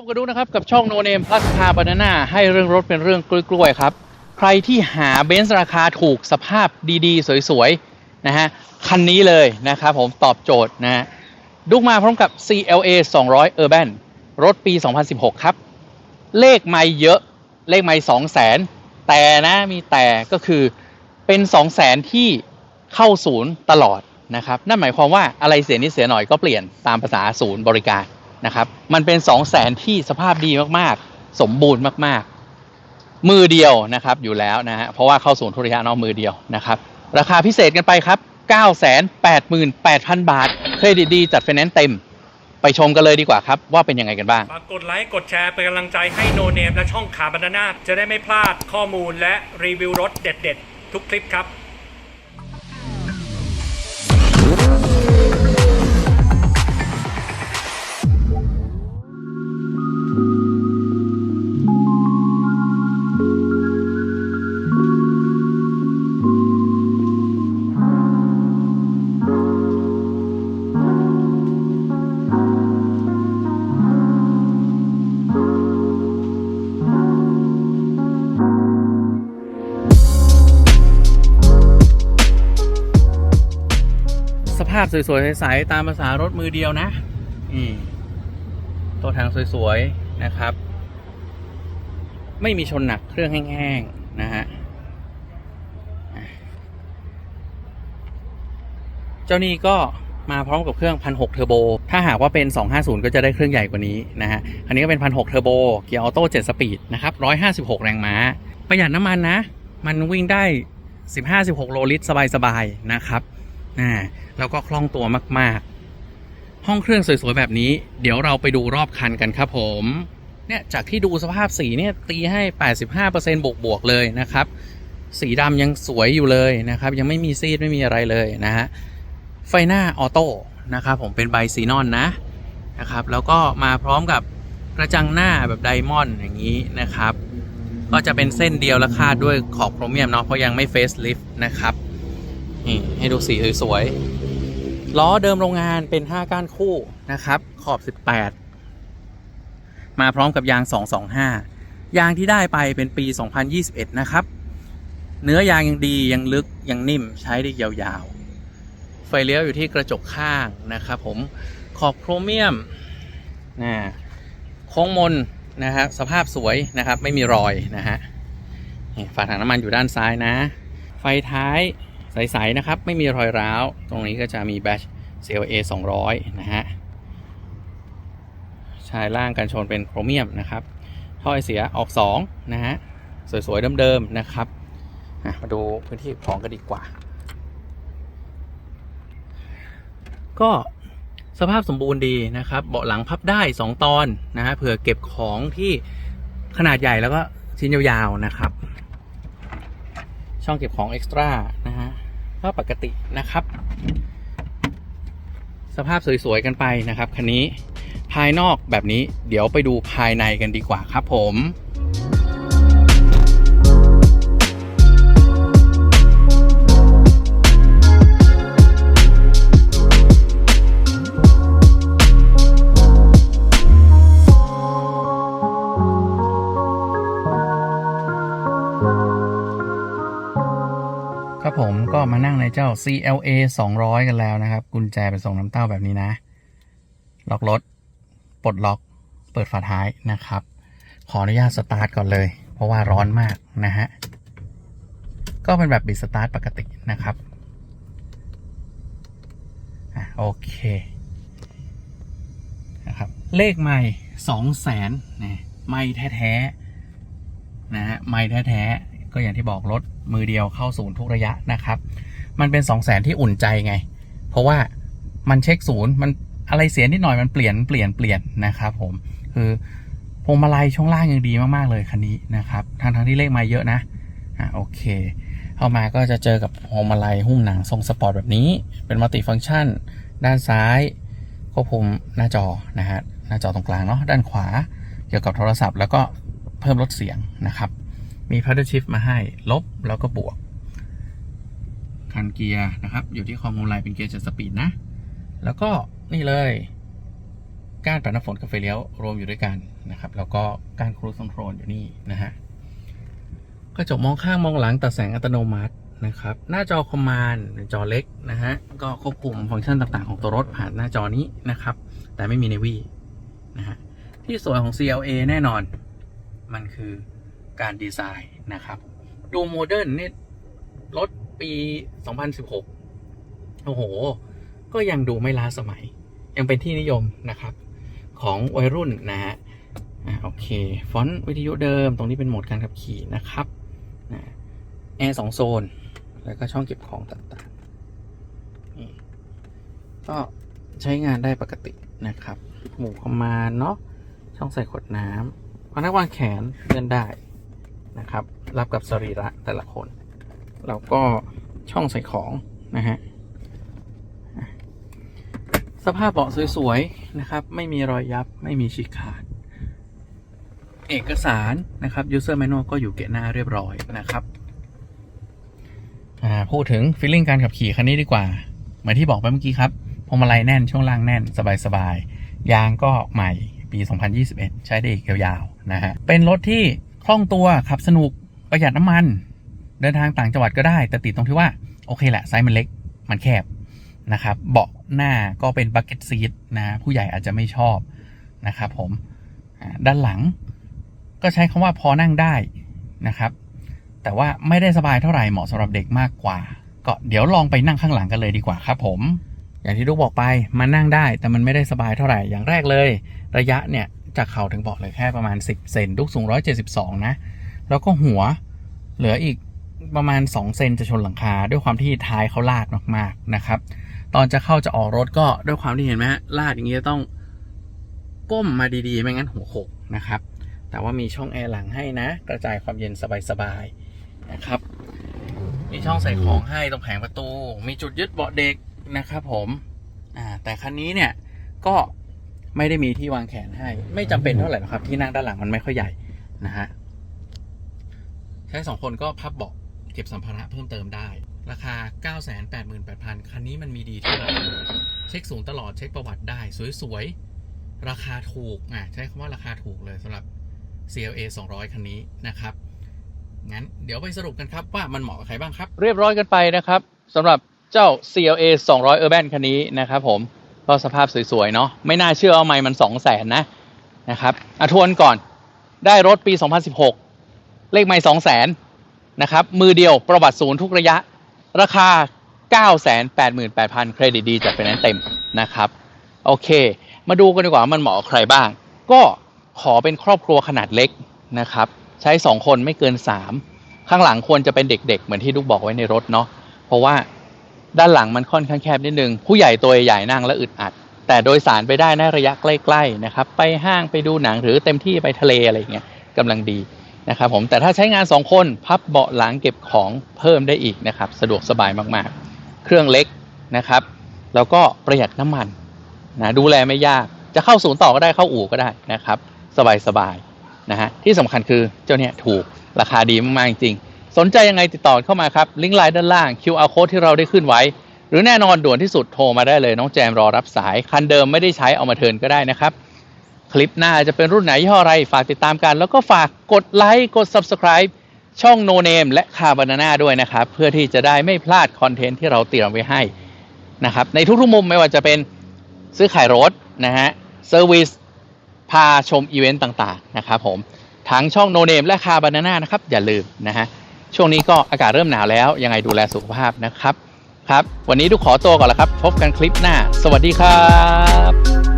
บกันดูนะครับ กับช่อง No Name Plus Car Banana ให้เรื่องรถเป็นเรื่องกล้วยๆครับ ใครที่หาเบนซ์ราคาถูกสภาพดีๆ สวยๆ นะฮะ คันนี้เลยนะครับผมตอบโจทย์นะฮะดุกมาพร้อมกับ CLA 200 Urban รถปี 2016 ครับ เลขไม่เยอะเลขไม่2 0 0 0 0 0 แต่นะมีแต่ก็คือเป็น2 0 0 0 0 0 ที่เข้าศูนย์ตลอดนะครับ นั่นหมายความว่าอะไรเสียนิดเสียหน่อยก็เปลี่ยนตามภาษาศูนย์บริการ นะครับ มันเป็น2 0 0 0 0 0ที่สภาพดีมากๆ สมบูรณ์มากๆ มือเดียวนะครับอยู่แล้วนะฮะเพราะว่าเข้าศูนย์ทุริยะนอกมือเดียวนะครับ ราคาพิเศษกันไปครับ 988,000 บาท เครดิตดีจัดไฟแนนซ์เต็ม ไปชมกันเลยดีกว่าครับ ว่าเป็นยังไงกันบ้าง ฝากกดไลค์กดแชร์เป็นกำลังใจให้โนเนมและช่องขาบรรณาจะได้ไม่พลาดข้อมูลและรีวิวรถเด็ด ๆ ทุกคลิปครับ สวยๆใสๆตามภาษารถมือเดียวนะนี่ตัวทางสวยๆนะครับ ไม่มีชนหนักเครื่องแห้งๆนะฮะอะเจ้านี้ก็มาพร้อมกับเครื่อง 1,600เทอร์โบ ถ้าหากว่าเป็น 250 ก็จะได้เครื่องใหญ่กว่านี้นะฮะ อันนี้ก็เป็น 1,600เทอร์โบ เกียร์ออโต้ 7 สปีดนะครับ 156 แรงม้า ประหยัดน้ำมันนะ มันวิ่งได้ 15-16 โลลิตรสบายๆ นะครับ อ่าแล้วก็คล่องตัวมาก ๆ ห้องเครื่องสวย ๆ แบบนี้ เดี๋ยวเราไปดูรอบคันกันครับผมเนี่ยจากที่ดูสภาพสีเนี่ยตีให้ 85%บวกบวกๆเลยนะครับ สีดำยังสวยอยู่เลยนะครับ ยังไม่มีซีดไม่มีอะไรเลยนะฮะไฟหน้าออโต้นะครับผมเป็นใบซีนอนนะนะครับ แล้วก็มาพร้อมกับกระจังหน้าแบบไดมอนด์อย่างนี้นะครับ ก็จะเป็นเส้นเดียวและคาดด้วยขอบโครเมียมเนาะเพราะยังไม่เฟสลิฟต์นะครับ นี่ให้ดูสีสวยๆล้อเดิมโรงงานเป็น 5 ก้านคู่นะครับ ขอบ 18 มาพร้อมกับยาง 225 ยางที่ได้ไปเป็นปี 2021 นะครับ เนื้อยางยังดียังลึกยังนิ่มใช้ได้ยาวๆ ไฟเลี้ยวอยู่ที่กระจกข้างนะครับผมขอบโครเมียมนะโค้งมนนะฮะสภาพสวยนะครับ ไม่มีรอยนะฮะฝาถังน้ำมันอยู่ด้านซ้ายนะ ไฟท้าย ใสๆนะครับ ไม่มีรอยร้าว ตรงนี้ก็จะมีแบช CLA 200 นะฮะ ชายล่างกันชนเป็นโครเมียมนะครับ ท่อไอเสียออก 2 นะฮะ สวยๆเดิมๆนะครับ มาดูพื้นที่ของกันดีกว่า ก็สภาพสมบูรณ์ดีนะครับ เบาะหลังพับได้ 2 ตอนนะฮะเผื่อเก็บของที่ขนาดใหญ่แล้วก็ชิ้นยาวๆนะครับ ช่องเก็บของเอ็กซ์ตร้านะฮะ ก็ปกตินะครับ สภาพสวย ๆ กันไปนะครับ คันนี้ภายนอกแบบนี้เดี๋ยวไปดูภายในกันดีกว่าครับผม เจ้า CLA 200 กันแล้วนะครับ กุญแจเป็นทรงน้ำเต้าแบบนี้นะ ล็อกรถ ปลดล็อก เปิดฝาท้ายนะครับ ขออนุญาตสตาร์ทก่อนเลย เพราะว่าร้อนมากนะฮะ ก็เป็นแบบบิดสตาร์ทปกตินะครับอะโอเคนะครับเลขไม่สองแสนนะไม่แท้ๆนะฮะไม่แท้ๆก็อย่างที่บอกรถมือเดียวเข้าศูนย์ทุกระยะนะครับ มันเป็นสองแสนที่อุ่นใจไง เพราะว่ามันเช็คศูนย์มันอะไรเสียนิดหน่อยมันเปลี่ยนเปลี่ยนเปลี่ยนนะครับผมคือพวงมาลัยช่วงล่างยังดีมากๆเลยคันนี้นะครับทั้งทั้งที่เลขมาเยอะนะอะโอเค เข้ามาก็จะเจอกับพวงมาลัยหุ้มหนังทรงสปอร์ตแบบนี้ เป็นมัลติฟังก์ชัน ด้านซ้ายควบคุมหน้าจอนะฮะหน้าจอตรงกลางเนาะด้านขวาเกี่ยวกับโทรศัพท์ แล้วก็เพิ่มลดเสียงนะครับ มี paddle shift มาให้ลบแล้วก็บวก คันเกียร์นะครับ อยู่ที่คอมมูลไลน์เป็นเกียร์เจ็ดสปีดนะ แล้วก็นี่เลยก้านปัดน้ำฝนกับไฟเลี้ยวรวมอยู่ด้วยกันนะครับ แล้วก็การครูคอนโทรลอยู่นี่นะฮะกระจกมองข้างมองหลังตัดแสงอัตโนมัตินะครับ หน้าจอคอมมานด์จอเล็กนะฮะก็ควบคุมฟังก์ชันต่างๆ ของตัวรถผ่านหน้าจอนี้นะครับ แต่ไม่มีในวีนะฮะที่สวยของ CLA แน่นอน มันคือการดีไซน์นะครับ ดูโมเดิร์นนี่รถ ปี2016โอ้โห ก็ยังดูไม่ล้าสมัย ยังเป็นที่นิยมนะครับ ของวัยรุ่นนะฮะอ่าโอเค ฟอนต์วิทยุเดิมตรงนี้เป็นโหมดการขับขี่นะครับนะแอร์สองโซน แล้วก็ช่องเก็บของต่างๆ ก็ใช้งานได้ปกตินะครับ หมู่คอมมานเนาะ ช่องใส่ขวดน้ำพนักวางแขนเลื่อนได้นะครับ รับกับสรีระแต่ละคน แล้วก็ ช่องใส่ของนะฮะสภาพเบาะสวยๆนะครับ ไม่มีรอยยับไม่มีฉีกขาด เอกสารนะครับ user manual ก็อยู่เกะหน้าเรียบร้อยนะครับอ่าพูดถึง feeling การขับขี่คันนี้ดีกว่า เหมือนที่บอกไปเมื่อกี้ครับพวงมาลัยแน่นช่วงล่างแน่นสบายๆยางก็ใหม่ปี 2021 ใช้ได้อีกยาวๆนะฮะเป็นรถที่คล่องตัวขับสนุกประหยัดน้ำมัน เดินทางต่างจังหวัดก็ได้ แต่ติดตรงที่ว่าโอเคแหละไซส์มันเล็กมันแคบนะครับ เบาะหน้าก็เป็นบักเก็ตซีทนะผู้ใหญ่อาจจะไม่ชอบนะครับผมด้านหลังก็ใช้คำว่าพอนั่งได้นะครับ แต่ว่าไม่ได้สบายเท่าไหร่เหมาะสำหรับเด็กมากกว่า ก็เดี๋ยวลองไปนั่งข้างหลังกันเลยดีกว่าครับผม อย่างที่ลูกบอกไปมันนั่งได้ แต่มันไม่ได้สบายเท่าไหร่อย่างแรกเลย ระยะเนี่ยจากเข่าถึงเบาะเลยแค่ประมาณ 10 เซนลูกสูง 172 นะ แล้วก็หัวเหลืออีก ประมาณ 2 เซนจะชนหลังคา ด้วยความที่ท้ายเขาลาดมากๆนะครับ ตอนจะเข้าจะออกรถก็ด้วยความที่เห็นไหมฮะลาดอย่างนี้ต้องก้มมาดีๆ ไม่งั้นหัวโขกนะครับ แต่ว่ามีช่องแอร์หลังให้นะ กระจายความเย็นสบายๆนะครับ มีช่องใส่ของให้ตรงแผงประตู มีจุดยึดเบาะเด็กนะครับผมแต่คันนี้เนี่ยก็ไม่ได้มีที่วางแขนให้ ไม่จำเป็นเท่าไหร่หรอกครับ ที่นั่งด้านหลังมันไม่ค่อยใหญ่นะฮะใช้สองคนก็พับเบาะ ก็บสัมภาระเพิ่มเติมได้ ราคา 988,000 คันนี้มันมีดีที่ว่าเช็คศูนย์ตลอดเช็คประวัติได้ สวยๆ ราคาถูกอะใช้คำว่าราคาถูกเลยสำหรับ CLA 200 คันนี้นะครับ งั้นเดี๋ยวไปสรุปกันครับว่ามันเหมาะกับใครบ้างครับ เรียบร้อยกันไปนะครับสำหรับเจ้า CLA 200 Urban คันนี้นะครับผมก็สภาพสวยๆ เนาะไม่น่าเชื่อว่าไม่มัน 2 0 0แสนนะนะครับอะทวนก่อนได้รถปี 2016 เลขไม่2 0 0แสน นะครับมือเดียวประวัติศูนย์ทุกระยะ ราคา 988,000 เครดิตดีจากไฟแนนซ์เต็มนะครับโอเค มาดูกันดีกว่ามันเหมาะใครบ้าง ก็ขอเป็นครอบครัวขนาดเล็กนะครับใช้ 2 คนไม่เกิน 3 ข้างหลังควรจะเป็นเด็กๆ เหมือนที่ลูกบอกไว้ในรถเนาะเพราะว่าด้านหลังมันค่อนข้างแคบนิดนึง ผู้ใหญ่ตัวใหญ่นั่งแล้วอึดอัด แต่โดยสารไปได้ในระยะใกล้ๆนะครับไปห้างไปดูหนังหรือเต็มที่ไปทะเลอะไรเงี้ยกำลังดี นะครับผมแต่ถ้าใช้งาน 2 คนพับเบาะหลังเก็บของเพิ่มได้อีกนะครับสะดวกสบายมากๆ เครื่องเล็กนะครับ แล้วก็ประหยัดน้ำมันนะดูแลไม่ยากจะเข้าศูนย์ต่อก็ได้เข้าอู่ก็ได้นะครับ สบายๆนะฮะที่สำคัญคือเจ้าเนี่ยถูกราคาดีมากๆจริงสนใจยังไงติดต่อเข้ามาครับ ลิงก์ไลน์ด้านล่าง QR code ที่เราได้ขึ้นไว้ หรือแน่นอนด่วนที่สุดโทรมาได้เลยน้องแจมรอรับสาย คันเดิมไม่ได้ใช้เอามาเทิร์นก็ได้นะครับ คลิปหน้าจะเป็นรุ่นไหนยี่ห้ออะไร ฝากติดตามกัน แล้วก็ฝากกดไลค์กด Subscribe ช่อง No Name และ c a r b a n a n a ด้วยนะครับ เพื่อที่จะได้ไม่พลาดคอนเทนต์ที่เราเตรียมไว้ให้นะครับในทุกๆมุมไม่ว่าจะเป็นซื้อขายรถนะฮะเซอร์วิสพาชมอีเวนต์ต่างๆนะครับผมทั้งช่องโนเนมและคาบานาน่านะครับ อย่าลืมนะฮะช่วงนี้ก็อากาศเริ่มหนาวแล้ว ยังไงดูแลสุขภาพนะครับครับ วันนี้ทุกขอตัวก่อนละครับ พบกันคลิปหน้า สวัสดีครับ